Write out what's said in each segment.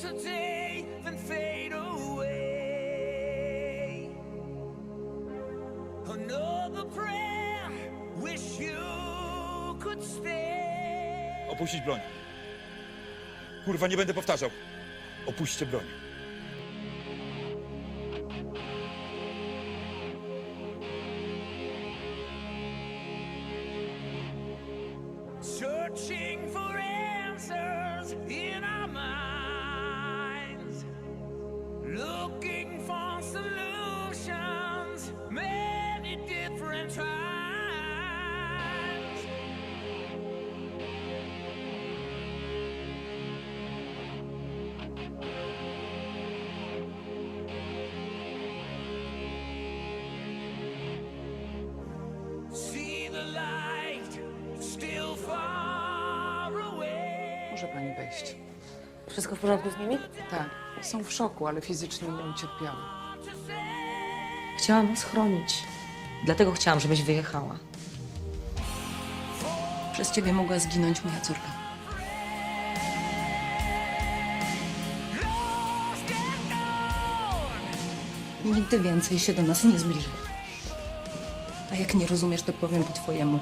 today, then fade away. Another prayer, wish you could stay. Opuścić broń. Kurwa, nie będę powtarzał. Opuśćcie broń. Searching for answers Może pani wejść. Wszystko w porządku z nimi? Tak, są w szoku, ale fizycznie nie ucierpiały. Chciałam was chronić. Dlatego chciałam, żebyś wyjechała. Przez ciebie mogła zginąć moja córka. Nigdy więcej się do nas nie zbliży. A jak nie rozumiesz, to powiem po twojemu.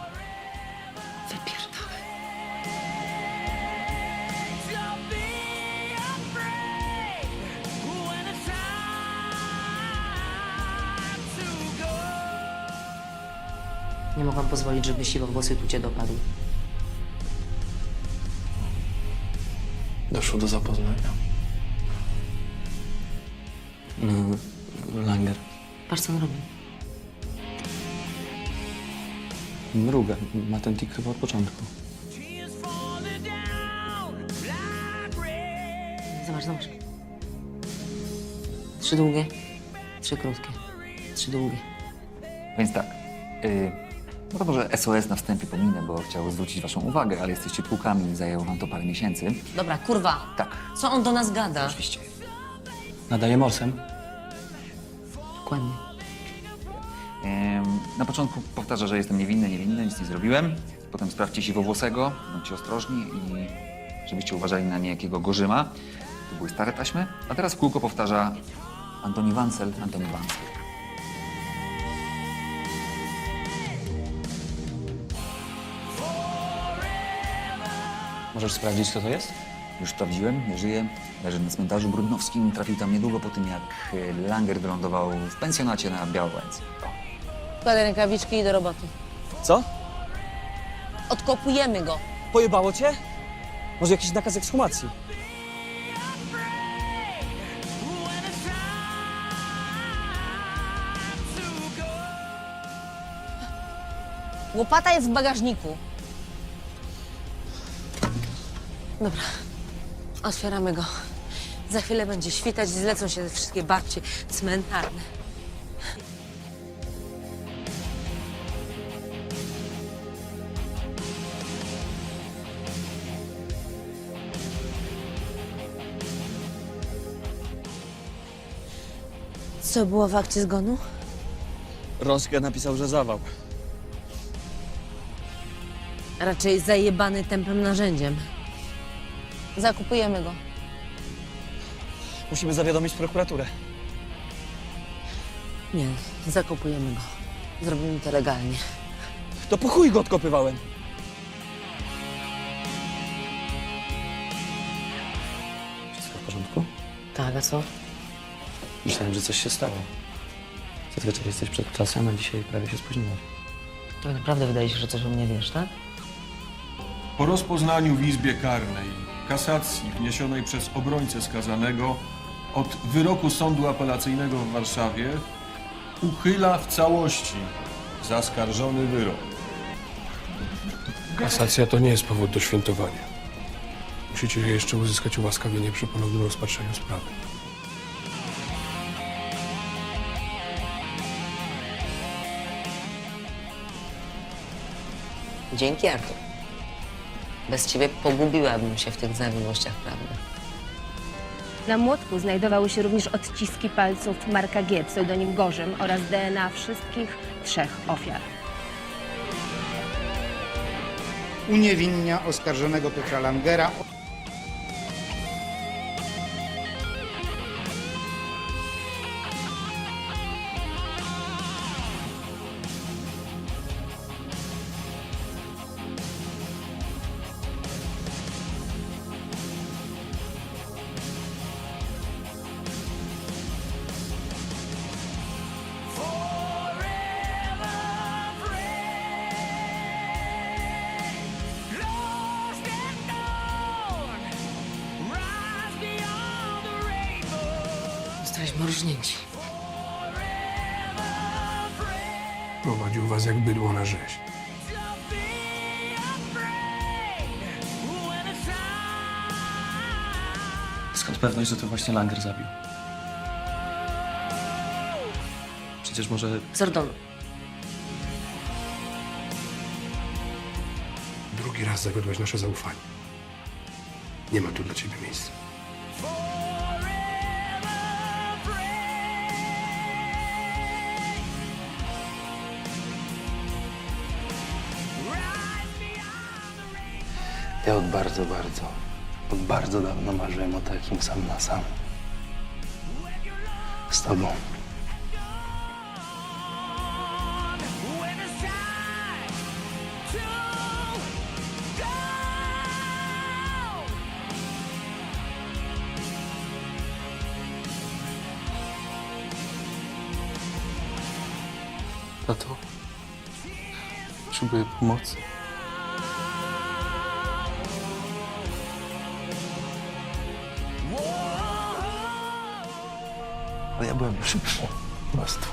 Nie mogłam pozwolić, żeby siwowłosy tu cię dopadł. Doszło do zapoznania. No, Langer. Patrz, co on robi. Mruga. Ma ten tik chyba od początku. Zobacz, zobacz. Trzy długie, trzy krótkie. Trzy długie. Więc tak. y, no to może SOS na wstępie pominę, bo chciał zwrócić waszą uwagę, ale jesteście tłukami i zajęło wam to parę miesięcy. Dobra, kurwa. Tak, Co on do nas gada? oczywiście. Nadaje morsem. Dokładnie. Na początku powtarza, że jestem niewinny, niewinny, nic nie zrobiłem. Potem sprawdźcie siwowłosego, bądźcie ostrożni i żebyście uważali na niejakiego Gorzyma. To były stare taśmy. A teraz w kółko powtarza Antoni Wancel, Antoni Wancel. Możesz sprawdzić, kto to jest? Już sprawdziłem, nie żyje. Leży na cmentarzu brudnowskim. Trafił tam niedługo po tym, jak y, Langer wylądował w pensjonacie na Białowędze. Kładę rękawiczki i do roboty. Co? Odkopujemy go. Pojebało cię? Może jakiś nakaz ekshumacji? Łopata jest w bagażniku. Dobra, otwieramy go. Za chwilę będzie świtać, zlecą się te wszystkie babcie cmentarne. Co było w akcie zgonu? Roskę napisał, że zawał. Raczej zajebany tempem narzędziem. Zakupujemy go. Musimy zawiadomić prokuraturę. Nie, zakupujemy go. Zrobimy to legalnie. To po chuj go odkopywałem. Wszystko w porządku? Tak, a co? Myślałem, że coś się stało. Zazwyczaj jesteś przed czasem, a dzisiaj prawie się spóźniłaś. Tak naprawdę wydaje się, że coś o mnie wiesz, tak? Po rozpoznaniu w Izbie Karnej kasacji wniesionej przez obrońcę skazanego od wyroku Sądu Apelacyjnego w Warszawie uchyla w całości zaskarżony wyrok. Kasacja to nie jest powód do świętowania. Musicie jeszcze uzyskać ułaskawienie przy ponownym rozpatrzeniu sprawy. Dzięki, Artur. Bez ciebie pogubiłabym się w tych zawiłościach prawnych. Na młotku znajdowały się również odciski palców Marka G, pseudonim Gorzym oraz DNA wszystkich trzech ofiar. uniewinnia oskarżonego Piotra Langera Mrużnięci. Prowadził was jak bydło na rzeź. Skąd pewność, że to właśnie Langer zabił? Przecież może Zordon, Drugi raz zawiodłeś nasze zaufanie. Nie ma tu dla ciebie miejsca. Ja od bardzo, bardzo, od bardzo dawno marzyłem o takim sam na sam. Z tobą. Tato, potrzebuję pomocy. Ale ja byłem szybszy. Po prostu.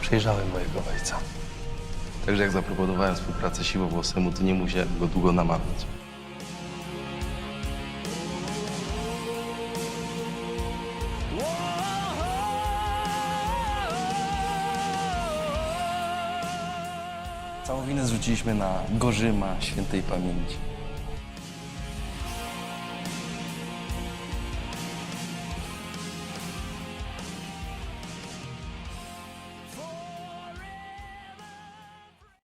Przejrzałem mojego ojca. Także jak zaproponowałem współpracę siłowłosemu, to nie musiałem go długo namawiać. Całą winę zrzuciliśmy na Gorzyma świętej pamięci.